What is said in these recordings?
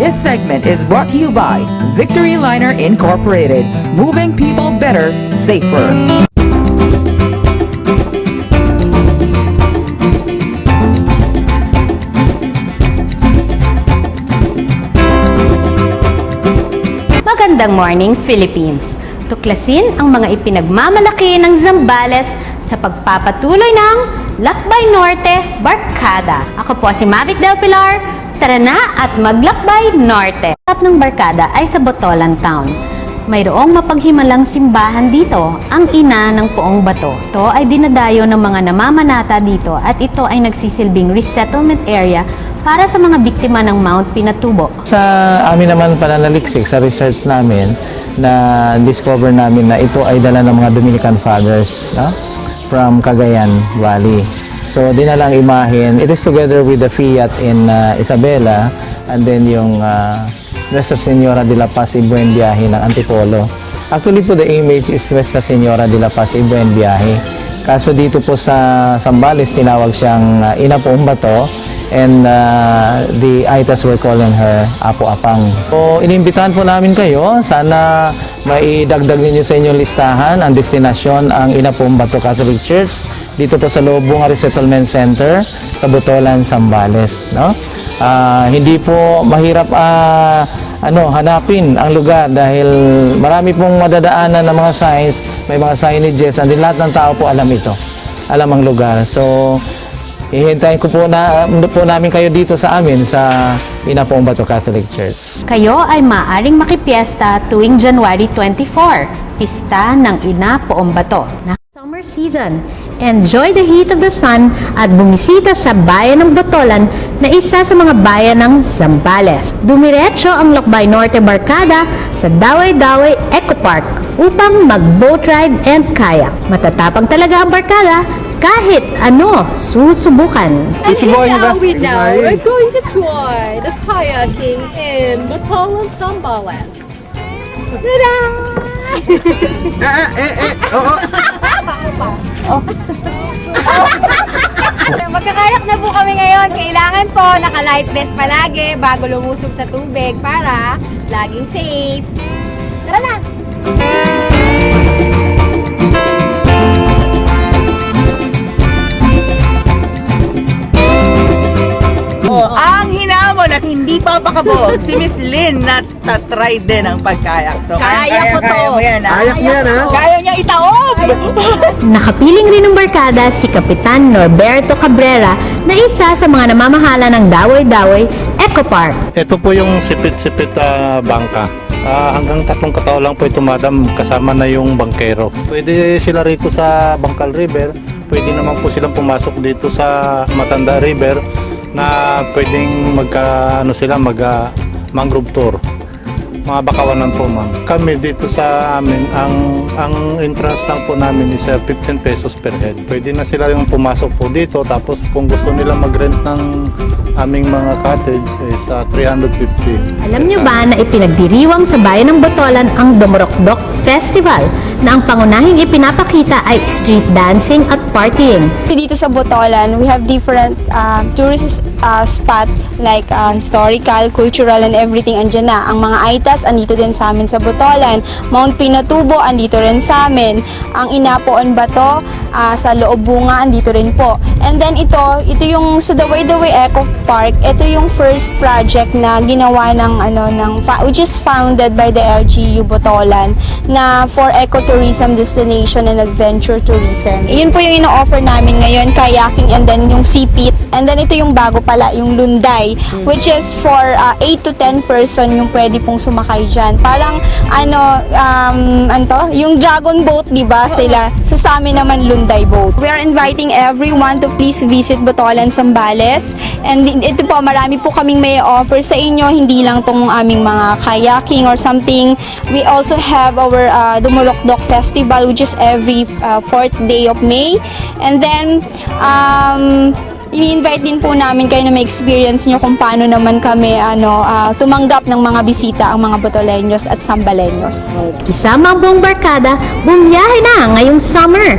This segment is brought to you by Victory Liner Incorporated, moving people better, safer. Magandang morning, Philippines! Tuklasin ang mga ipinagmamalaki ng Zambales sa pagpapatuloy ng Lakbay Norte Barkada. Ako po si Mavic Del Pilar. Tara na at maglakbay Norte. Tap ng Barkada ay sa Botolan Town. Mayroong mapaghimalang simbahan dito, ang ina ng poong bato. Ito ay dinadayo ng mga namamanata dito at ito ay nagsisilbing resettlement area para sa mga biktima ng Mount Pinatubo. Sa amin naman pananaliksik, sa research namin, na discover namin na ito ay dala ng mga Dominican Fathers no? from Cagayan Valley. So, dinala ang imahen. It is together with the Fiat in uh, Isabela and then yung uh, Nuestra Senora de la Paz y Buen Viaje ng Antipolo. Actually po, the image is Nuestra Senora de la Paz y Buen Viaje. Kaso dito po sa Sambales, tinawag siyang uh, Ina Bato and uh, the Aitas were calling her Apo Apang. So, inimbitahan po namin kayo. Sana maidagdag ninyo sa inyong listahan ang destinasyon ang Ina Bato Catholic Church dito po sa Lobong Resettlement Center sa Botolan, Sambales. No? Ah, hindi po mahirap ah, ano, hanapin ang lugar dahil marami pong madadaanan ng mga signs, may mga signages, and lahat ng tao po alam ito. Alam ang lugar. So, Hihintayin ko po, na, po namin kayo dito sa amin sa Inapong Bato Catholic Church. Kayo ay maaring makipiesta tuwing January 24, pista ng Ina Poong Bato. Na summer season, enjoy the heat of the sun at bumisita sa bayan ng Botolan na isa sa mga bayan ng Zambales. Dumiretso ang Lokbay Norte Barkada sa Daway-Daway Eco Park upang mag-boat ride and kayak. Matatapang talaga ang barkada kahit ano susubukan. And here are we now. We're going to try the kayaking in Batalan, Sambales. Ta-da! Magkakayak na po kami ngayon. Kailangan po naka-life vest palagi bago lumusog sa tubig para laging safe. Tara na! Oh, ang hinamon at hindi pa pakabog si Miss Lynn na tatry din ang pagkayak. So, Kaya ko to. Kaya mo yan, ha? Ayak mo yan, ha? Kaya niya itaob! Nakapiling rin ng barkada si Kapitan Norberto Cabrera na isa sa mga namamahala ng Dawoy-Dawoy Eco Park. Ito po yung sipit-sipit na bangka. Ah, hanggang tatlong katao lang po ito madam kasama na yung bangkero. Pwede sila rito sa Bangkal River. Pwede naman po silang pumasok dito sa Matanda River na pwedeng magka ano sila mag ah, tour. Mga bakawanan po ma'am. Kami dito sa amin, ang ang entrance lang po namin is ah, 15 pesos per head. Pwede na sila yung pumasok po dito tapos kung gusto nila mag-rent ng aming mga cottage is ah, 350. Alam niyo ba na ipinagdiriwang sa bayan ng Botolan ang Dumurokdok Festival na ang pangunahing ipinapakita ay street dancing at partying. Dito sa Botolan, we have different uh, tourist uh, spot like uh, historical, cultural, and everything andyan na. Ang mga aitas, andito din sa amin sa Botolan. Mount Pinatubo, andito rin sa amin. Ang Inapoon Bato, uh, sa Loob Bunga, andito rin po. And then ito, ito yung sa Daway Daway Eco Park, ito yung first project na ginawa ng ano ng which is founded by the LGU Botolan na for ecotourism destination and adventure tourism. Yun po yung ino-offer namin ngayon, kayaking and then yung sipit. And then ito yung bago pala, yung lunday, which is for uh, 8 to 10 person yung pwede pong sumakay dyan. Parang ano, um, anto, yung dragon boat, di ba sila? So sa amin naman lunday boat. We are inviting everyone to please visit Botolan, Sambales. And ito po, marami po kaming may offer sa inyo, hindi lang tong aming mga kayaking or something. We also have our uh, Dumurokdok Festival, which is every uh, fourth day of May. And then, um, ini-invite din po namin kayo na may experience nyo kung paano naman kami ano, ah, tumanggap ng mga bisita ang mga Botolenyos at Sambalenyos. Isama ang buong barkada, bumiyahe na ngayong summer.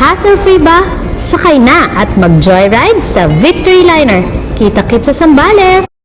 Hassle-free ba? Sakay na at mag-joyride sa Victory Liner. Kita-kit sa Sambales!